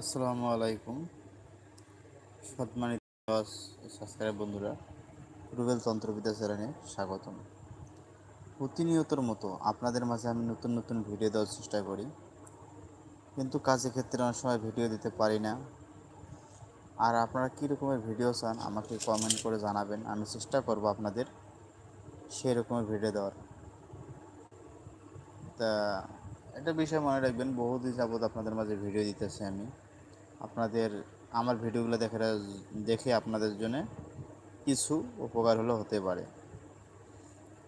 আসসালামু আলাইকুম। সম্মানিত সাবস্ক্রাইব বন্ধুরা, রুবেল তন্ত্রবিদ্যা চ্যানেলে স্বাগতম। প্রতিনিয়তর মতো আপনাদের মাঝে আমি নতুন নতুন ভিডিও দেওয়ার চেষ্টা করি। কিন্তু কাজের ক্ষেত্রে অনেক সময় ভিডিও দিতে পারি না। আর আপনারা কী রকমের ভিডিও চান, আমাকে কমেন্ট করে জানাবেন। আমি চেষ্টা করব আপনাদের সেই রকমের ভিডিও দেওয়ার। তা একটা বিষয় মনে রাখবেন, বহুদিন যাবৎ আপনাদের মাঝে ভিডিও দিতেছি আমি। আপনাদের, আমার ভিডিওগুলো দেখে দেখে আপনাদের জন্য কিছু উপকার হলেও হতে পারে।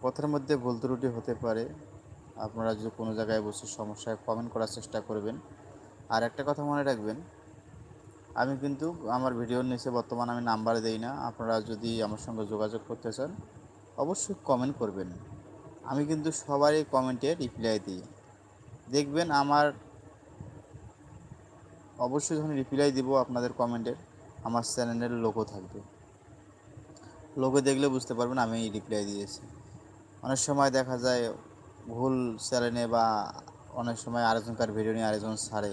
কথার মধ্যে ভুল ত্রুটি হতে পারে। আপনারা যদি কোনো জায়গায় বসে সমস্যায় কমেন্ট করার চেষ্টা করবেন। আর একটা কথা মনে রাখবেন, আমি কিন্তু আমার ভিডিওর নিচে বর্তমান আমি নাম্বার দেই না। আপনারা যদি আমার সঙ্গে যোগাযোগ করতে চান, অবশ্যই কমেন্ট করবেন। আমি কিন্তু সবারই কমেন্টে রিপ্লাই দিই। দেখবেন আমার অবশ্যই যখন রিপ্লাই দিব আপনাদের কমেন্টের আমার চ্যানেলের লোগো থাকবে। লোগো দেখলে বুঝতে পারবেন আমি রিপ্লাই দিয়েছি। অনেক সময় দেখা যায় ভুল চ্যানেলে বা অনেক সময় আরেকজনকার ভিডিও নিয়ে আরেকজন ছাড়ে,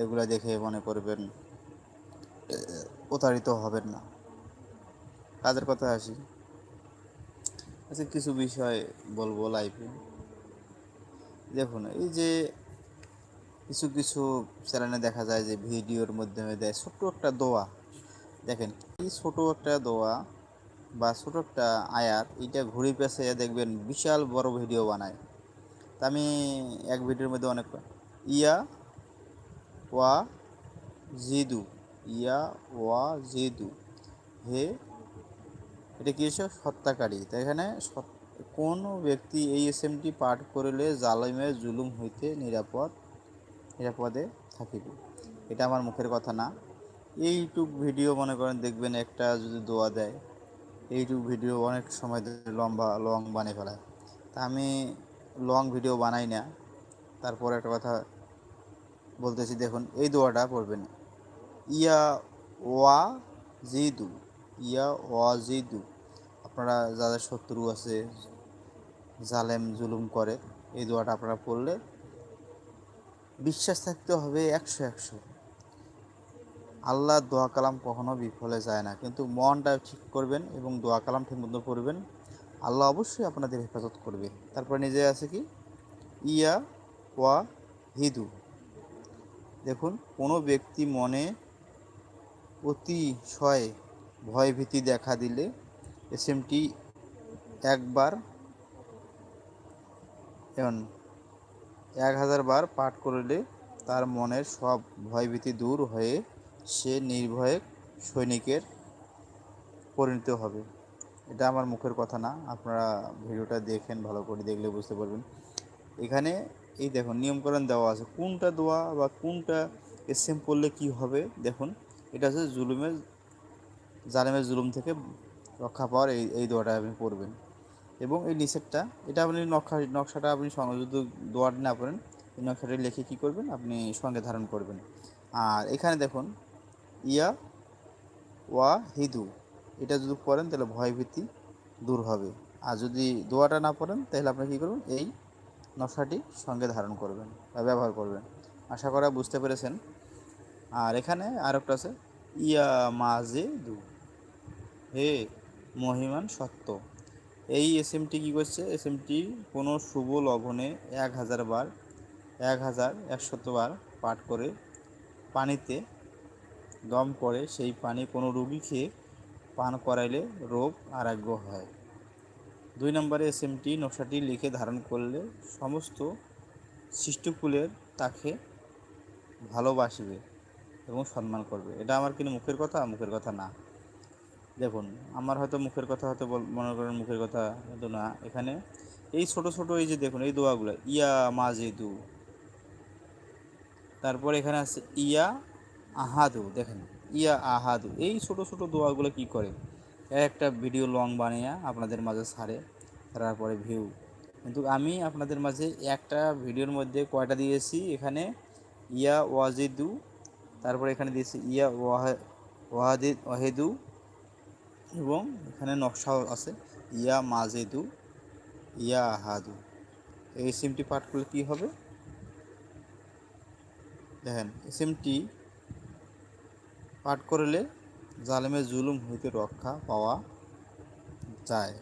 এগুলো দেখে মনে করবেন প্রতারিত হবেন না। কাদের কথা আসি। আচ্ছা কিছু বিষয় বলব লাইফে দেখুন, এই যে কিছু কিছু চ্যানেলে দেখা যায় যে ভিডিওর মাধ্যমে দেয় ছোট্ট একটা দোয়া। দেখেন, এই ছোটো একটা দোয়া বা ছোটো একটা আয়াত, এটা ঘুরে পেছে দেখবেন বিশাল বড় ভিডিও বানায়। তা আমি এক ভিডিওর মধ্যে অনেক ইয়া ওয়া জিদু, ইয়া ওয়া জিদু, হে, এটা কি এসে হত্যাকারী। তাই এখানে কোন ব্যক্তি এই এসএমটি পাঠ করিলে জালিমের জুলুম হইতে নিরাপদ, নিরাপদে থাকিবে। এটা আমার মুখের কথা না। এইটুক ভিডিও মনে করেন দেখবেন একটা যদি দোয়া দেয়, এইটুক ভিডিও অনেক সময় লম্বা লং বানিয়ে ফেলায় তা আমি লং ভিডিও বানাই না। তারপর একটা কথা বলতেছি, দেখুন, এই দোয়াটা পড়বেন। ইয়া ওয়া জিদু ইয়া ওয়া জিদু আপনারা যাদের শত্রু আছে, জালেম, জুলুম করে, এই দোয়াটা আপনারা পড়লে বিশ্বাস থাকতে হবে একশো একশো। আল্লাহ দোয়া কালাম কখনো বিফলে যায় না, কিন্তু মনটা ঠিক করবেন এবং দোয়া কালাম ঠিক মতো করবেন আল্লাহ অবশ্যই আপনাদের হেফাজত করবে। তারপর নিজে আছে কি? ইয়া ওয়া হিদু। দেখুন, কোনো ব্যক্তি মনে অতিশয় ভয়ভীতি দেখা দিলে এসএমটি একবার যেমন এক হাজার বার পাঠ করলে তার মনের সব ভয়ভীতি দূর হয়ে সে নির্ভয়ে সৈনিকের পরিণত হবে। এটা আমার মুখের কথা না, আপনারা ভিডিওটা দেখেন, ভালো করে দেখলে বুঝতে পারবেন। এখানে এই দেখুন, নিয়মকরণ দেওয়া আছে। কোনটা দোয়া বা কোনটা এসএম পড়লে কি হবে, দেখুন। এটা হচ্ছে জুলুমের, জালেমের জুলুম থেকে রক্ষা পাওয়ার এই এই দোয়াটা আপনি পড়বেন। এবং এই নিচেরটা এটা আপনি নকশা, নকশাটা আপনি যদি দোয়াটা না পড়েন, এই নকশাটা লিখে কী করবেন? আপনি সঙ্গে ধারণ করবেন। আর এখানে দেখুন, ইয়া ওয়া হিদু। এটা যদি পড়েন, তাহলে ভয়ভীতি দূর হবে। আর যদি দোয়াটা না পড়েন, তাহলে আপনি কী করবেন? এই নকশাটি সঙ্গে ধারণ করবেন বা ব্যবহার করবেন। আশা করা বুঝতে পেরেছেন? আর এখানে আরেকটা আছে, ইয়া মাজে দু হে মহিমান সত্য। এই এসএমটি কী করছে? এসএমটি কোনো শুভ লগ্নে এক হাজার বার, এক হাজার একশতবার পাঠ করে পানিতে দম করে সেই পানি কোনো রোগীকে পান করাইলে রোগ আরোগ্য হয়। দুই নম্বরে এসএমটি নকশাটি লিখে ধারণ করলে সমস্ত সৃষ্টিকুলের তাকে ভালোবাসবে এবং সম্মান করবে। এটা আমার কিন্তু মুখের কথা মুখের কথা না। দেখুন, আমার হয়তো মুখের কথা হয়তো মনে করেন মুখের কথা হয়তো না। এখানে এই ছোট ছোট এই যে দেখুন, এই দোয়াগুলো, ইয়া মাজেদু। তারপর এখানে আছে, ইয়া আহাদু, দেখেন, ইয়া আহাদু। এই ছোট ছোট দোয়াগুলো কি করে? একটা ভিডিও লং বানিয়ে আপনাদের মাঝে ছাড়ে পরে ভিউ। কিন্তু আমি আপনাদের মাঝে একটা ভিডিওর মধ্যে কয়টা দিয়েছি? এখানে ইয়া ওয়াজিদু, তারপরে এখানে দিয়েছি ইয়া ওয়াহাদিদ ওয়াহেদু এবং এখানে নকশাও আছে। ইয়া মাজেদু, ইয়া আহাদু এই সিমটি পাঠ করলে কী হবে? দেখেন সিমটি পাঠ করলে জালেমের জুলুম হইতে রক্ষা পাওয়া যায়।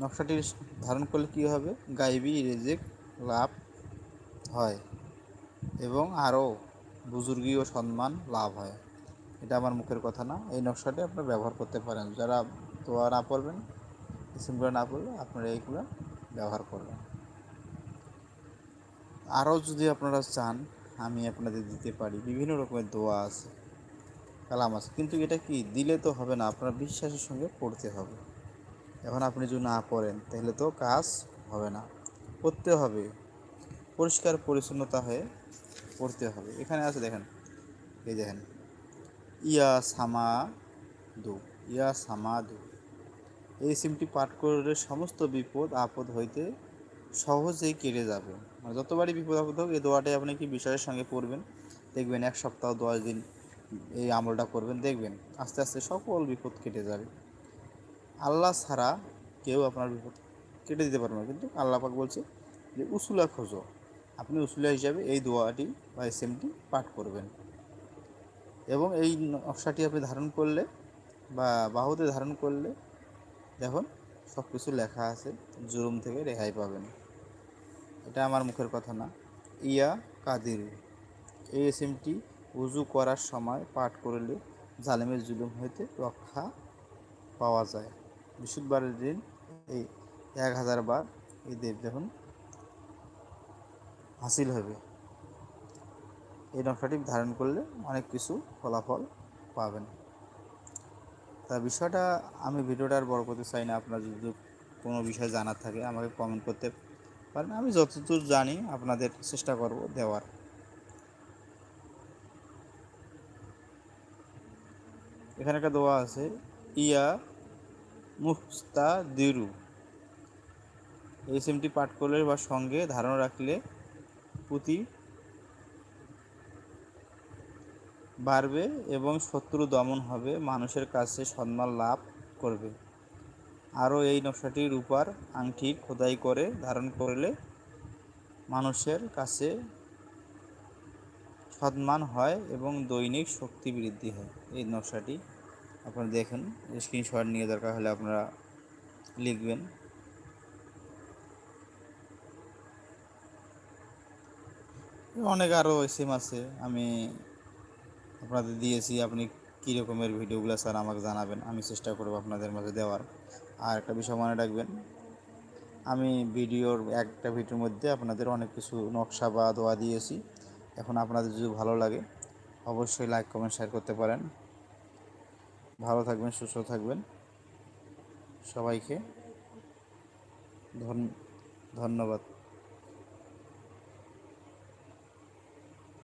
নকশাটি ধারণ করলে কী হবে? গাইবি, রেজেক লাভ হয় এবং আরও বুজুর্গি ও সম্মান লাভ হয়। এটা আমার মুখের কথা না। এই নকশাটি আপনারা ব্যবহার করতে পারেন। যারা দোয়া না পড়বেন সিমগুলো না পড়লে আপনারা এইগুলো ব্যবহার করবেন। আরও যদি আপনারা চান, আমি আপনাদের দিতে পারি। বিভিন্ন রকমের দোয়া আছে, কালাম আছে। কিন্তু এটা কি? দিলে তো হবে না, আপনার বিশ্বাসের সঙ্গে পড়তে হবে। এখন আপনি যদি না পড়েন, তাহলে তো কাজ হবে না। পড়তে হবে। পরিষ্কার পরিচ্ছন্নতা হয়ে পড়তে হবে। এখানে আছে, দেখেন। এই দেখেন। ইয়া সামা দু ইয়া সামা দু এই সিমটি পাঠ করলে সমস্ত বিপদ আপদ হইতে সহজেই কেটে যাবে। মানে যতবারই বিপদ আপদ হোক, এই দোয়াটাই আপনি কি বিষয়ের সঙ্গে পড়বেন? দেখবেন এক সপ্তাহ, দশ দিন এই আমলটা করবেন, দেখবেন আস্তে আস্তে সকল বিপদ কেটে যাবে। আল্লাহ ছাড়া কেউ আপনার বিপদ কেটে দিতে পারবে না। কিন্তু আল্লাহ পাক বলছে যে, উসুলা খোঁজো। আপনি উসুলা হিসাবে এই দোয়াটি বা এসএমটি পাঠ করবেন। এবং এই নকশাটি আপনি ধারণ করলে বা বাহুতে ধারণ করলে দেখুন সব কিছু লেখা আছে জুলুম থেকে রেহাই পাবেন। এটা আমার মুখের কথা না। ইয়া কাদির। এই এসএমটি উজু করার সময় পাঠ করলে জালেমের জুলুম হইতে রক্ষা পাওয়া যায়। বৃহস্পতিবারের দিন এই এক হাজার বার এই দেব দেখুন, হাসিল হবে। এই নকশাটি ধারণ করলে অনেক কিছু ফলাফল পাবেন। তা বিষয়টা, আমি ভিডিওটা আর বড় করতে চাই না, আপনার যদি কোনো বিষয় জানার থাকে আমাকে কমেন্ট করতে পারেন। আমি যতদূর জানি আপনাদের চেষ্টা করব দেওয়ার। এখানে একটা দোয়া আছে, ইয়া মুস্তা দিরু এই সিমটি পাঠ করলে বা সঙ্গে ধারণা রাখলে প্রতি বাড়বে এবং শত্রু দমন হবে, মানুষের কাছে সম্মান লাভ করবে। আরও এই নকশাটি রূপার আংটি খোদাই করে ধারণ করলে মানুষের কাছে সম্মান হয় এবং দৈনিক শক্তি বৃদ্ধি হয়। এই নকশাটি আপনারা দেখেন স্ক্রিনশট নিয়ে দরকার হলে আপনারা লিখবেন। অনেক আরও সিম আছে, আমি আপনাদের দিয়েছি, আপনি কী রকমের ভিডিওগুলো স্যার আমাকে জানাবেন, আমি চেষ্টা করব আপনাদের মাঝে দেওয়ার। আর একটা বিষয় মনে রাখবেন, আমি ভিডিওর একটা ভিডিওর মধ্যে আপনাদের অনেক কিছু নকশা বা দোয়া দিয়েছি। এখন আপনাদের যদি ভালো লাগে, অবশ্যই লাইক, কমেন্ট, শেয়ার করতে পারেন। ভালো থাকবেন, সুস্থ থাকবেন। সবাইকে ধন্যবাদ।